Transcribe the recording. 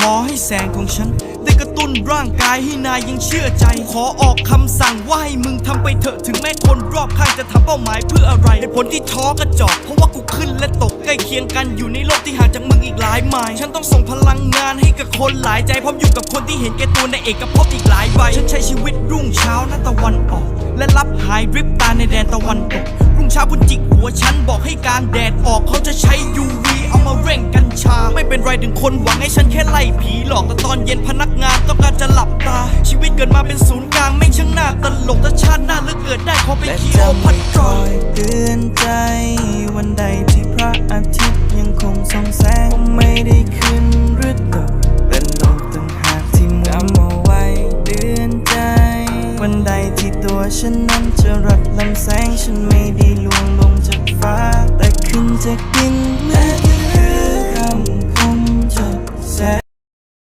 ขอให้แสงของฉัน ได้กระตุ้นร่างกายให้นายยังเชื่อใจ ขอออกคำสั่งว่าให้มึงทำไปเถอะถึงแม้คนรอบข้างจะทำเป้าหมายเพื่ออะไรเหตุผลที่ท้อกระจอกเพราะว่ากูขึ้นและตกใกล้เคียงกันอยู่ในโลกที่ห่างจากมึงอีกหลายไมล์ฉันต้องส่งพลังงานให้กับคนหลายใจพร้อมอยู่กับคนที่เห็นแก่ตัวในเอกภพอีกหลายใบฉันใช้ชีวิตรุ่งเช้าณตะวันออก และรับหายริบตาในแดนตะวันตกรุ่งเช้าบนจิกหัวฉันบอกให้กลางแดดออกเขาจะใช้ UV เป็นไรถึงคนหวังให้ฉันแค่ไล่ผีหลอกแต่ตอนเย็นพนักงานต้องการจะหลับตา ชีวิตเกิดมาเป็นศูนย์กลางไม่งช่างน่าตลกถ้าชาติหน้าเลือกเกิดได้ขอเป็นและคีจะโอพัไม่ตคราอยเตือนใจ วันใดที่พระอาทิตย์ยังคงส่องแสงว่าไม่ได้ขึ้นหรือตกแต่โลกต่างหากที่หมุนเอาไว้เตือนใจ วันใดที่ตัวฉันนั้นจะรัดลำแสงฉันไม่ได้ลวงลงจากฟ้า แต่ขึ้นจากดิ